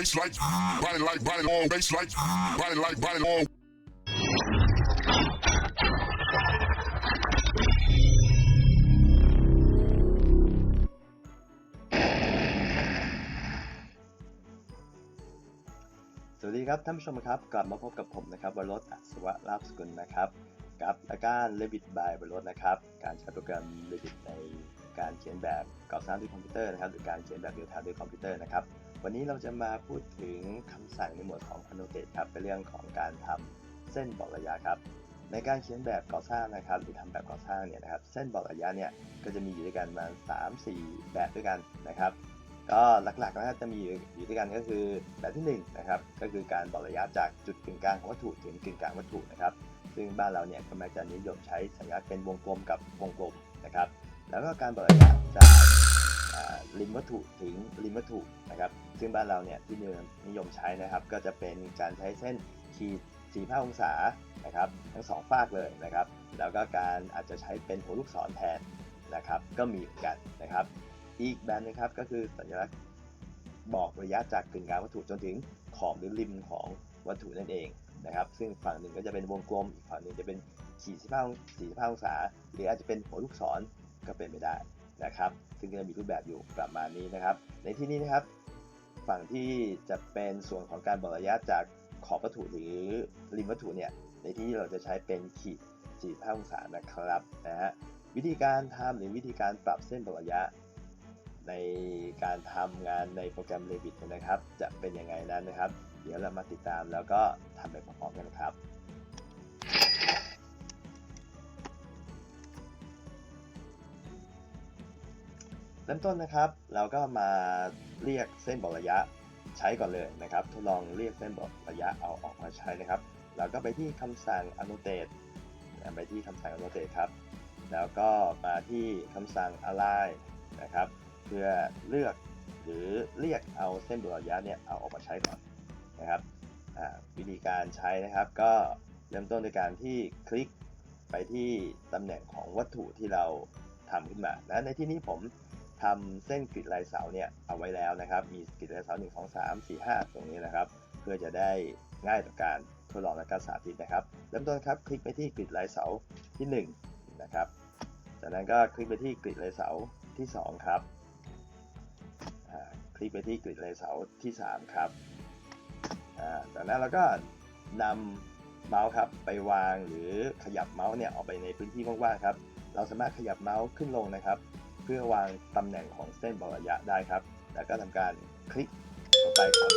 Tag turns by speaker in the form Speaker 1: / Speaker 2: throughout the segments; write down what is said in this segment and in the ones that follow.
Speaker 1: bass like, body like, body long, bass like, body like, body long.
Speaker 2: สวัสดีครับท่านผู้ชมครับ กลับมาพบกับผมนะครับวรสอัศวะลาบสกุลนะครับ กับรายการ Revit by วรสนะครับ การใช้โปรแกรม Revit ใน การเขียนแบบก่อสร้างด้วยคอมพิวเตอร์นะครับหรือการเขียนแบบเรียลไทม์ด้วยคอมพิวเตอร์นะครับวันนี้เราจะมาพูดถึงคำสั่งในหมวดของ Annotate ครับเป็นเรื่องของการทำเส้นบอกระยะครับในการเขียนแบบก่อสร้างนะครับหรือทำแบบก่อสร้างเนี่ยนะครับเส้นบอกระยะเนี่ยก็จะมีอยู่ด้วยกันมา 3 4 แบบด้วยกันนะครับก็หลักๆนะครับจะมีอยู่ด้วยกันก็คือแบบที่1นะครับก็คือการบอกระยะจากจุดกึ่งกลางของวัตถุถึงกึ่งกลางวัตถุนะครับซึ่งบ้านเราเนี่ยก็มักจะนิยมใช้สัญลักษณ์เป็นวงกลมกับวงกลมนะครับ แล้วก็การบอกระยะจากอ่าริมวัตถุถึงริมวัตถุนะครับซึ่งบ้านเราเนี่ยที่นิยมใช้นะครับ ก็จะเป็นการใช้เส้นขีด45องศานะครับทั้งสองฝากเลยนะครับ แล้วก็การอาจจะใช้เป็นหัวลูกศรแทนนะครับ ก็มีเหมือนกันนะครับ อีกแบบหนึงครับก็คือสัญลักษณ์บอกระยะจากกึ่งกลางวัตถุจนถึงขอบหรือริมของวัตถุนั่นเองนะครับ ซึ่งฝั่งหนึ่งก็จะเป็นวงกลมอีกฝั่งหนึ่งจะเป็นขีด45อง45 องศา หรืออาจจะเป็นหัวลูกศร ก็เป็นไปได้นะครับ ซึ่งก็จะมีรูปแบบอยู่ประมาณนี้นะครับ ในที่นี้นะครับ ฝั่งที่จะเป็นส่วนของการบอกระยะจากขอบวัตถุหรือริมวัตถุเนี่ยในที่เราจะใช้เป็นขีด45องศานะครับนะฮะวิธีการทำหรือวิธีการปรับเส้นบอกระยะ ในการทำงานในโปรแกรม Revit นะครับ จะเป็นยังไงนั้นนะครับ เดี๋ยวเรามาติดตามแล้วก็ทำไปพร้อมๆกันนะครับ ริ่มต้นนะครับ เราก็มาเรียกเส้นบอกระยะใช้ก่อนเลยนะครับ ทดลองเรียกเส้นบอกระยะเอาออกมาใช้นะครับ เราก็ไปที่คำสั่ง annotate ไปที่คำสั่ง annotate ครับ แล้วก็มาที่คำสั่ง align นะครับ เพื่อเลือกหรือเรียกเอาเส้นบอกระยะเนี่ยเอาออกมาใช้ก่อนนะครับวิธีการใช้นะครับก็เริ่มต้นด้วยการที่คลิกไปที่ตำแหน่งของวัตถุที่เราทำขึ้นมานะในที่นี้ผม ทำเส้นกริดลายเสาเนี่ยเอาไว้แล้วนะครับ มีกริดลายเสา 1 2 3 4 5 ตรงนี้นะครับ เพื่อจะได้ง่ายต่อการทดลองและการสาธิตนะครับ เริ่มต้นครับคลิกไปที่กริดลายเสาที่ 1 นะครับ จากนั้นก็คลิกไปที่กริดลายเสาที่ 2 ครับ คลิกไปที่กริดเลเสาที่ 3 ครับ จากนั้นเราก็นำเมาส์ครับไปวางหรือขยับเมาส์เนี่ยออกไปในพื้นที่ว่างๆครับ เราสามารถขยับเมาส์ขึ้นลงนะครับ เพื่อวางตำแหน่งของเส้นบอกระยะได้ครับ แล้วก็ทำการคลิกเข้าไปครับ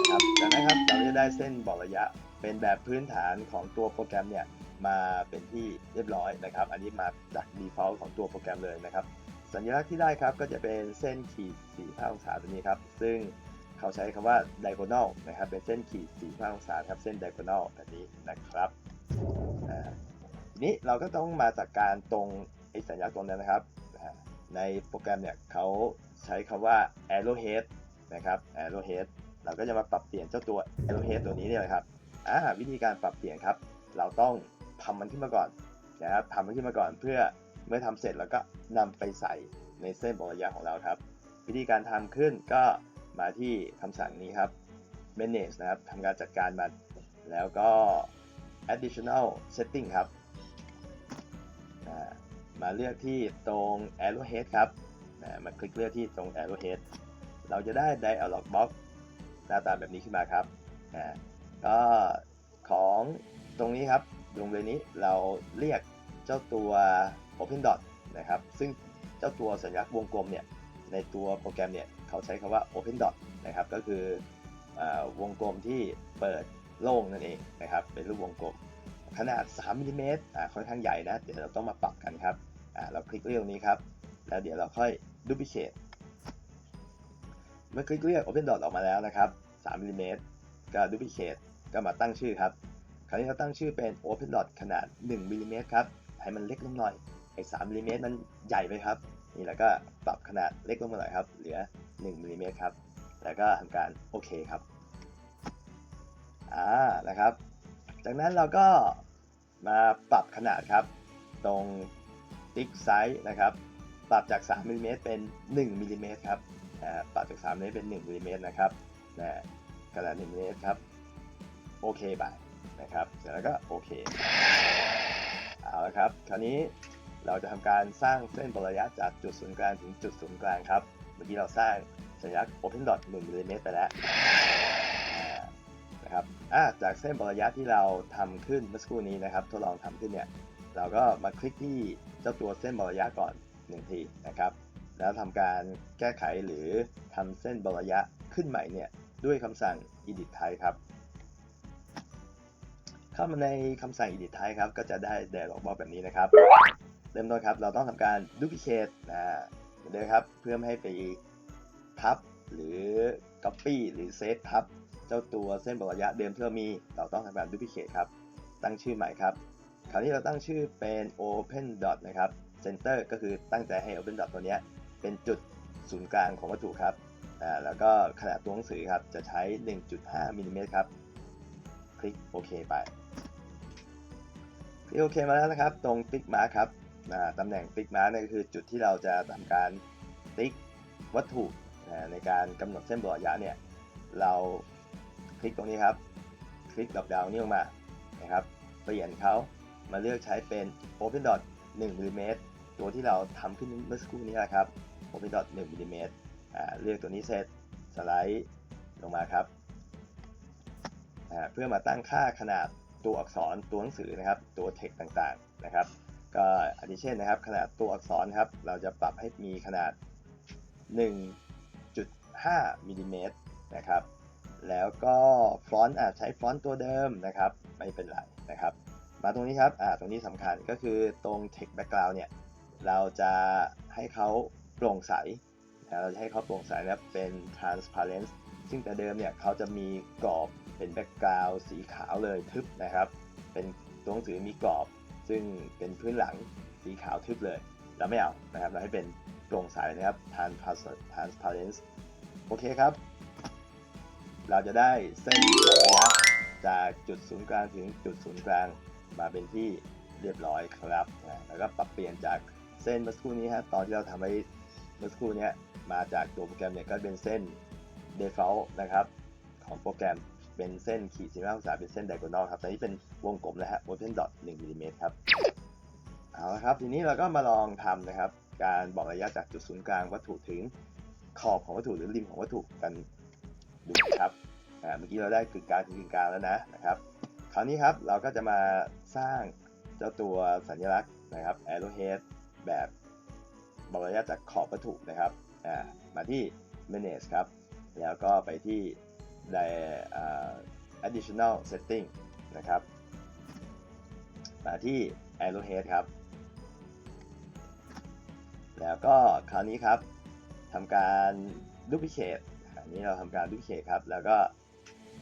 Speaker 2: นะครับจากนั้นครับเราจะได้เส้นบอกระยะเป็นแบบพื้นฐานของตัวโปรแกรมเนี่ยมาเป็นที่เรียบร้อยนะครับ อันนี้มาจาก default ของตัวโปรแกรมเลยนะครับ สัญลักษณ์ที่ได้ครับก็จะเป็นเส้นขีด45องศาตัวนี้ครับ ซึ่งเขาใช้คำว่า diagonal นะครับ เป็นเส้นขีด45องศาครับ เส้น diagonal แบบนี้นะครับทีนี้เราก็ต้องมาจากการตรงไอ้สัญลักษณ์ตรงนั้นนะครับ ในโปรแกรมเนี่ยเขาใช้คำว่า arrowhead นะครับ arrowhead เราก็จะมาปรับเปลี่ยนเจ้าตัว arrowhead ตัวนี้เนี่ยนะครับอ่าวิธีการปรับเปลี่ยนครับ เราต้องทำมันขึ้นมาก่อนนะครับทำมันขึ้นมาก่อนเพื่อเมื่อทำเสร็จแล้วก็นำไปใส่ในเส้นบอระยะของเราครับ วิธีการทำขึ้นก็มาที่คำสั่งนี้ครับ manage นะครับทำการจัดการมัน แล้วก็ additional setting ครับอ่า มาเลือกที่ตรง arrowhead ครับมาคลิกเลือกที่ตรง arrowhead เราจะได้ dialog box หน้าตาแบบนี้ขึ้นมาครับก็ของตรงนี้ครับตรงเลยนี้เราเรียกเจ้าตัว Open Dot นะครับ ซึ่งเจ้าตัวสัญลักษณ์วงกลมเนี่ยในตัวโปรแกรมเนี่ยเขาใช้คำว่า Open Dot นะครับก็คืออวงกลมที่เปิดโล่งนั่นเองนะครับเป็นรูปวงกลมขนาด 3มิลลิเมตรอ่าค่อนข้างใหญ่นะ เดี๋ยวเราต้องมาปรับกันครับ เราคลิกเลือกตรงนี้ครับ แล้วเดี๋ยวเราค่อย Duplicate เมื่อคลิกเลือก Open Dot ออกมาแล้วนะครับ3มิลลิเมตรก็ Duplicate ก็มาตั้งชื่อครับ คราวนี้เราตั้งชื่อเป็น Open Dot ขนาด1มิลลิเมตรครับ ให้มันเล็กลงหน่อยไอ้3มิลลิเมตรมันใหญ่ไปครับ นี่แล้วก็ปรับขนาดเล็กลงมาหน่อยครับ เหลือ1มิลลิเมตรครับ แล้วก็ทำการโอเคครับ อ่า นะครับ จากนั้นเราก็มาปรับขนาดครับ ตรง ติ๊กไซส์นะครับ ปรับจาก 3มิลลิเมตรเป็น 1มิลลิเมตรครับปรับจาก3มิลลิเมตรเป็น1มิลลิเมตรนะครับนะขนาด1มิลลิเมตรครับ โอเคไปนะครับ เสร็จแล้วก็โอเค เอาละครับ คราวนี้เราจะทำการสร้างเส้นบระยะจากจุดศูนย์กลางถึงจุดศูนย์กลางครับ เมื่อกี้เราสร้างสัญลักษณ์ open dot 1มิลลิเมตรไปแล้วนะครับจากเส้นบระยะที่เราทำขึ้นเมื่อสักครู่นี้นะครับ ทดลองทำขึ้นเนี่ย เราก็มาคลิกที่เจ้าตัวเส้นบระยะก่อนหนึ่งทีนะครับ แล้วทำการแก้ไขหรือทำเส้นบระยะขึ้นใหม่เนี่ยด้วยคำสั่ง edit type ครับ เข้ามาในคำสั่ง edit type ครับ ก็จะได้ dialog box แบบนี้นะครับ เริ่มต้นครับ เราต้องทำการ duplicate นะเหมือนเดิมครับ เพื่อไม่ให้ไปทับหรือ copy หรือ save ทับ เจ้าตัวเส้นบระยะเดิมที่เรามี เราต้องทำการ duplicate ครับ ตั้งชื่อใหม่ครับ ราวนี้เราตั้งชื่อเป็น open dot นะครับ center ก็คือตั้งใจให้ open dot ตัวนี้เป็นจุดศูนย์กลางของวัตถุครับอ่าแล้วก็ขนาดตัวหนังสือครับจะใช้ 1.5มิลลิเมตรครับ คลิกโอเคไปคลิกโอเคมาแล้วนะครับ ตรงติ๊กมาร์ครับอ่าตำแหน่งติ๊กมาร์คเนี่ยก็คือจุดที่เราจะทำการติ๊กวัตถุในการกำหนดเส้นบระยะเนี่ยเราคลิกตรงนี้ครับ คลิกดอปดาวน์นี้ลงมานะครับเปลี่ยนเขา มาเลือกใช้เป็น Open Dot 1มิลลิเมตรตัวที่เราทำขึ้นเมื่อสักครู่นี้แหละครับ Open Dot 1มิลลิเมตรอ่าเลือกตัวนี้เสร็จสไลด์ลงมาครับอ่าเพื่อมาตั้งค่าขนาดตัวอักษรตัวหนังสือนะครับ ตัว text ต่างๆนะครับ ก็อันนี้เช่นนะครับ ขนาดตัวอักษรครับ เราจะปรับให้มีขนาด 1.5มิลลิเมตรนะครับ แล้วก็ฟอนต์อาจใช้ฟอนต์ตัวเดิมนะครับ ไม่เป็นไรนะครับ มาตรงนี้ครับอ่าตรงนี้สำคัญก็คือตรง text background เนี่ยเราจะให้เขาโปร่งใสนะเราจะให้เขาโปร่งใสนะครับเป็น transparent ซึ่งแต่เดิมเนี่ยเขาจะมีกรอบเป็น background สีขาวเลยทึบนะครับ เป็นตัวหนังสือมีกรอบ ซึ่งเป็นพื้นหลังสีขาวทึบเลย เราไม่เอานะครับ เราให้เป็นโปร่งใสนะครับ transparent โอเคครับ เราจะได้เส้นระยะจากจุดศูนย์กลางถึงจุดศูนย์กลาง มาเป็นที่เรียบร้อยครับนะแล้วก็ปรับเปลี่ยนจากเส้นเมื่อสักครู่นี้ฮะตอนที่เราทำไว้เมื่อสักครู่นี้มาจากตัวโปรแกรมเนี่ยก็เป็นเส้น default นะครับของโปรแกรมเป็นเส้นขีด45องศาเป็นเส้น diagonal ครับตอนนี้เป็นวงกลมนะฮะ open dot 1มิลลิเมตรครับเอาละครับทีนี้เราก็มาลองทำนะครับ การบอกระยะจากจุดศูนย์กลางวัตถุถึงขอบของวัตถุหรือริมของวัตถุกันดูครับเมื่อกี้เราได้กึ่งกลางถึงกึ่งกลางแล้วนะนะครับ คราวนี้ครับเราก็จะมา สร้างเจ้าตัวสัญลักษณ์นะครับ arrowhead แบบบอกรยะจากขอบวัตถุนะครับมาที่ manage ครับ แล้วก็ไปที่ di- อ่า additional setting นะครับ มาที่ arrowhead ครับ แล้วก็คราวนี้ครับทำการ duplicate อันนี้เราทำการ duplicate ครับ แล้วก็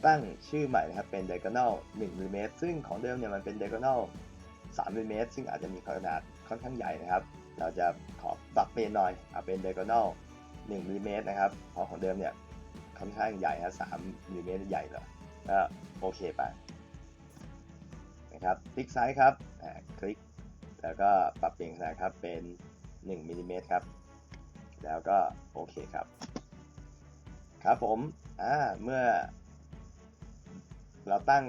Speaker 2: ตั้งชื่อใหม่นะครับเป็น diagonal 1มิลลิเมตรซึ่งของเดิมเนี่ยมันเป็น diagonal 3มิลลิเมตรซึ่งอาจจะมีขนาดค่อนข้างใหญ่นะครับ เราจะขอปรับเปลี่ยนหน่อยเอาเป็น diagonal 1มิลลิเมตรนะครับเพราะของเดิมเนี่ยค่อนข้างใหญ่นะ3มิลลิเมตรใหญ่เลยก็โอเคไปนะครับคลิกซ้ายครับอ่าคลิกแล้วก็ปรับเปลี่ยนขนาดครับเป็น1มิลลิเมตรครับแล้วก็โอเคครับ ครับผมอ่าเมื่อ เราตั้ง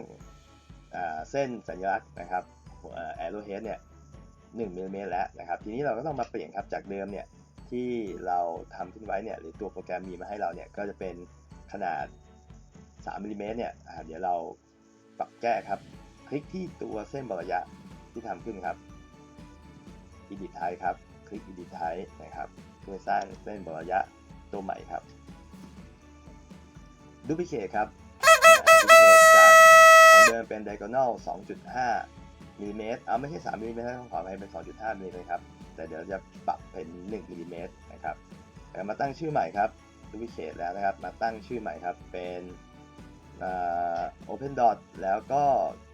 Speaker 2: เส้นสัญลักษณ์นะครับเอ่อ arrowhead เนี่ย1มิลลิเมตรแล้วนะครับ ทีนี้เราก็ต้องมาเปลี่ยนครับจากเดิมเนี่ยที่เราทำขึ้นไว้เนี่ยหรือตัวโปรแกรมมีมาให้เราเนี่ยก็จะเป็นขนาด3มิลลิเมตรเนี่ยเดี๋ยวเราปรับแก้ครับ คลิกที่ตัวเส้นบระยะที่ทำขึ้นครับ edit type ครับ คลิก edit type นะครับเพื่อสร้างเส้นบระยะตัวใหม่ครับ duplicate ครับ เดิมเป็น diagonal 2.5มิลลิเมตรเอาไม่ใช่3มิลลิเมตรต้องขออภัยเป็น 2.5มิลลิเมตรครับ แต่เดี๋ยวจะปรับเป็น 1มิลลิเมตรนะครับแล้วมาตั้งชื่อใหม่ครับ duplicate แล้วนะครับ มาตั้งชื่อใหม่ครับ เป็นอ่า open dot แล้วก็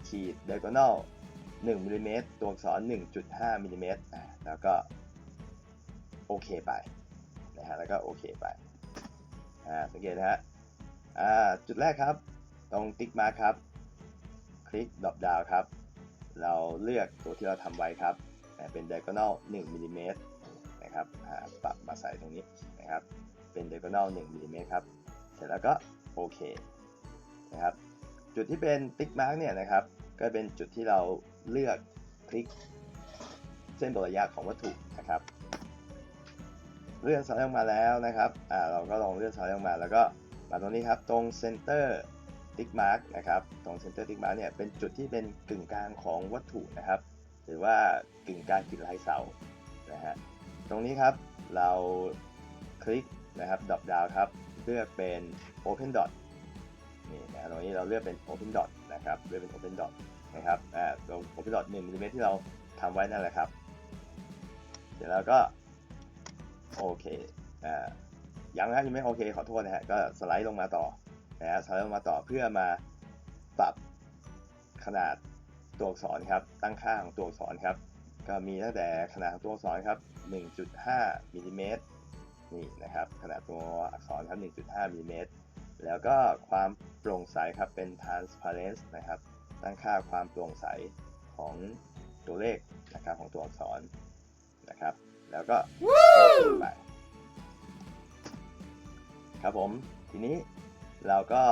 Speaker 2: ขีด diagonal 1มิลลิเมตรตัวอักษร 1.5มิลลิเมตรแล้วก็โอเคไปนะฮะแล้วก็โอเคไปอ่าสังเกตนะฮะอ่าจุดแรกครับ ตรงติ๊กมาครับ คลิกดรอปดาวครับ เราเลือกตัวที่เราทำไว้ครับ เป็น diagonal 1มิลลิเมตรนะครับปรับมาใส่ตรงนี้นะครับ เป็น diagonal 1มิลลิเมตรครับ เสร็จแล้วก็โอเคนะครับ จุดที่เป็นติ๊กมาร์กเนี่ยนะครับ ก็เป็นจุดที่เราเลือกคลิกเส้นบนระยะของวัตถุนะครับเลื่อนสไลด์ลงมาแล้วนะครับ อ่า เราก็ลองเลื่อนสไลด์ลงมาแล้วก็มาตรงนี้ครับ ตรงเซนเติ๊กมาร์กนะครับตรงเซนเตอร์ติ๊กมาร์กเนี่ยเป็นจุดที่เป็นกึ่งกลางของวัตถุนะครับ หรือว่ากึ่งกลางกึ่งลายเสานะฮะตรงนี้ครับเราคลิกนะครับดรอปดาวครับเลือกเป็น Open Dot นี่นะตรงนี้เราเลือกเป็น Open Dot นะครับเลือกเป็น Open Dot นะครับอ่าตรง Open Dot 1มิลลิเมตรที่เราทำไว้นั่นแหละครับ เสร็จแล้วก็โอเคอ่ายังนะยังไม่โอเคขอโทษนะฮะก็สไลด์ลงมาต่อ นะฮะสไลด์ลงมาต่อเพื่อมาปรับขนาดตัวอักษรครับ ตั้งค่าของตัวอักษรครับ ก็มีตั้งแต่ขนาดของตัวอักษรครับ 1.5มิลลิเมตรนี่นะครับ ขนาดตัวอักษรครับ 1.5มิลลิเมตรแล้วก็ความโปร่งใสครับเป็น transparence นะครับ ตั้งค่าความโปร่งใสของตัวเลขนะครับของตัวอักษรนะครับ แล้วก็โอเคไปครับผมทีนี้ เราก็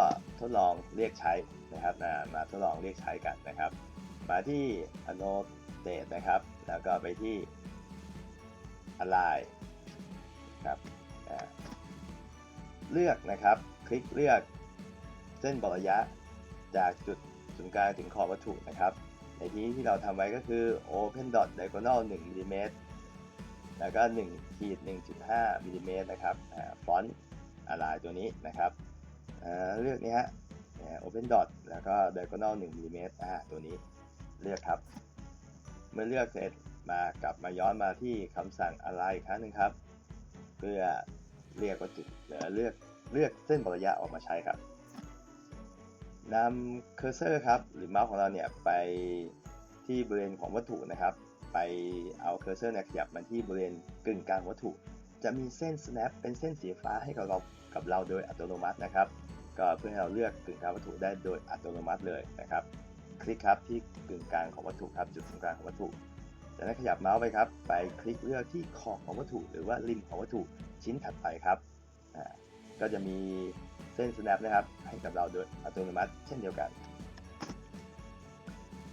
Speaker 2: ทดลองเรียกใช้นะครับนะมาทดลองเรียกใช้กันนะครับ มาที่ annotate นะครับ แล้วก็ไปที่ align ครับเลือกนะครับ คลิกเลือกเส้นบระยะจากจุดศูนย์กลางถึงขอบวัตถุนะครับ ในที่ที่เราทำไว้ก็คือ open dot diagonal 1มิลลิเมตรแล้วก็1ขีด1.5มิลลิเมตรนะครับฟอนต์อะไรตัวนี้นะครับ เลือกนี้ฮะ open dot แล้วก็ diagonal 1มิลลิเมตรอ่าตัวนี้เลือกครับ เมื่อเลือกเสร็จมากลับมาย้อนมาที่คำสั่งอะไรอีกครั้งหนึ่งครับ เพื่อเรียกวัตถุเอ่อเลือกเลือกเส้นบระยะออกมาใช้ครับนำเคอร์เซอร์ครับหรือเมาส์ของเราเนี่ยไปที่บริเวณของวัตถุนะครับ ไปเอาเคอร์เซอร์เนี่ยขยับมาที่บริเวณกึ่งกลางวัตถุ จะมีเส้น snap เป็นเส้นสีฟ้าให้กับเรากับเราโดยอัตโนมัตินะครับ ก็เพื่อให้เราเลือกกึ่งกลางวัตถุได้โดยอัตโนมัติเลยนะครับ คลิกครับที่กึ่งกลางของวัตถุครับจุดตรงกลางของวัตถุจากนั้นขยับเมาส์ไปครับ ไปคลิกเลือกที่ขอบของวัตถุ หรือว่าริมของวัตถุชิ้นถัดไปครับก็จะมีเส้น snap นะครับ ให้กับเราโดยอัตโนมัติเช่นเดียวกัน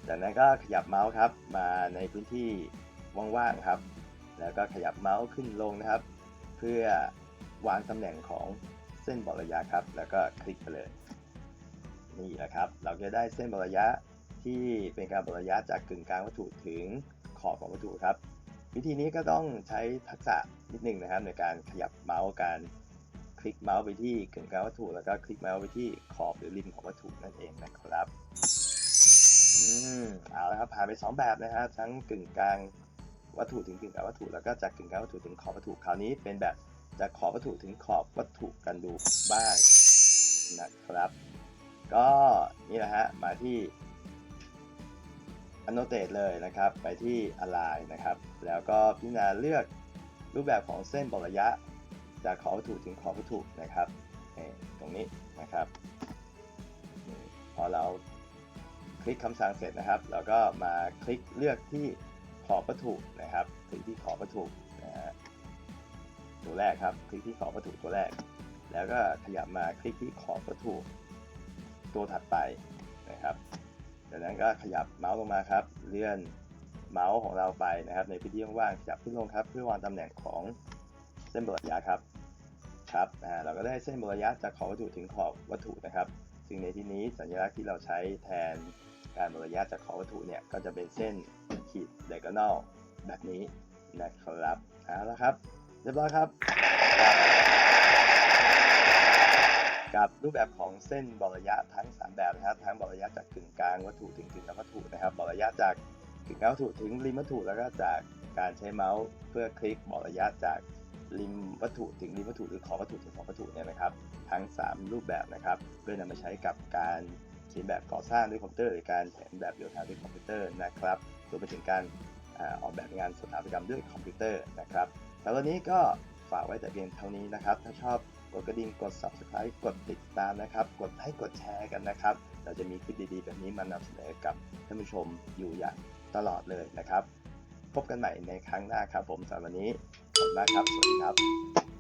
Speaker 2: จากนั้นก็ขยับเมาส์ครับมาในพื้นที่ว่างๆครับ แล้วก็ขยับเมาส์ขึ้นลงนะครับ เพื่อวางตำแหน่งของ เส้นบอกระยะครับ แล้วก็คลิกไปเลย นี่แหละครับ เราจะได้เส้นบอกระยะที่เป็นการบอกระยะจากกึ่งกลางวัตถุถึงขอบของวัตถุครับ วิธีนี้ก็ต้องใช้ทักษะนิดหนึ่งนะครับ ในการขยับเมาส์การคลิกเมาส์ไปที่กึ่งกลางวัตถุ แล้วก็คลิกเมาส์ไปที่ขอบหรือริมของวัตถุนั่นเองนะครับอืมเอาละครับผ่านไป 2 แบบนะครับทั้งกึ่งกลางวัตถุถึงกึ่งกลางวัตถุแล้วก็จากกึ่งกลางวัตถุถึงขอบวัตถุคราวนี้เป็นแบบ จากขอบวัตถุถึงขอบวัตถุกันดูบ้างนะครับ ก็นี่แหละฮะมาที่ annotate เลยนะครับ ไปที่ align นะครับ แล้วก็พิจารณาเลือกรูปแบบของเส้นบอกระยะ จากขอบวัตถุถึงขอบวัตถุนะครับนี่ตรงนี้นะครับพอเราคลิกคำสั่งเสร็จนะครับเราก็มาคลิกเลือกที่ขอบวัตถุนะครับคลิกที่ขอบวัตถุนะฮะ ตัวแรกครับ คลิกที่ขอบวัตถุตัวแรก แล้วก็ขยับมาคลิกที่ขอบวัตถุตัวถัดไปนะครับจากนั้นก็ขยับเมาส์ลงมาครับ เลื่อนเมาส์ของเราไปนะครับ ในพื้นที่ว่างๆขยับขึ้นลงครับ เพื่อวางตำแหน่งของเส้นบระยะครับครับอ่าเราก็ได้เส้นบระยะจากขอบวัตถุถึงขอบวัตถุนะครับซึ่งในที่นี้สัญลักษณ์ที่เราใช้แทนการบระยะจากขอบวัตถุเนี่ยก็จะเป็นเส้นขีด diagona แบบนี้นะครับเอาละครับ เรียบร้อยครับ กับรูปแบบของเส้นบอระยะทั้ง 3 แบบนะครับ ทั้งบอระยะจากกึ่งกลางวัตถุถึงกึ่งกลางวัตถุนะครับบอระยะจากกึ่งกลางวัตถุถึงริมวัตถุแล้วก็จากการใช้เมาส์เพื่อคลิกบอระยะจากริมวัตถุถึงริมวัตถุหรือขอบวัตถุถึงขอบวัตถุเนี่ยนะครับ ทั้ง 3 รูปแบบนะครับเพื่อนำมาใช้กับการเขียนแบบก่อสร้างด้วยคอมพิวเตอร์หรือการเขียนแบบเรียลไทม์ด้วยคอมพิวเตอร์นะครับรวมไปถึงการออกแบบงานสถาปัตยกรรมด้วยคอมพิวเตอร์นะครับ แต่วันนี้ก็ฝากไว้แต่เพียงเท่านี้นะครับ ถ้าชอบกดกระดิ่งกด subscribe กดติดตามนะครับ กดไลค์กดแชร์กันนะครับ เราจะมีคลิปดีๆ แบบนี้มานำเสนอกับท่านผู้ชมอยู่อย่างตลอดเลยนะครับ พบกันใหม่ในครั้งหน้าครับผมสำหรับวันนี้ขอบคุณมากครับ สวัสดีครับ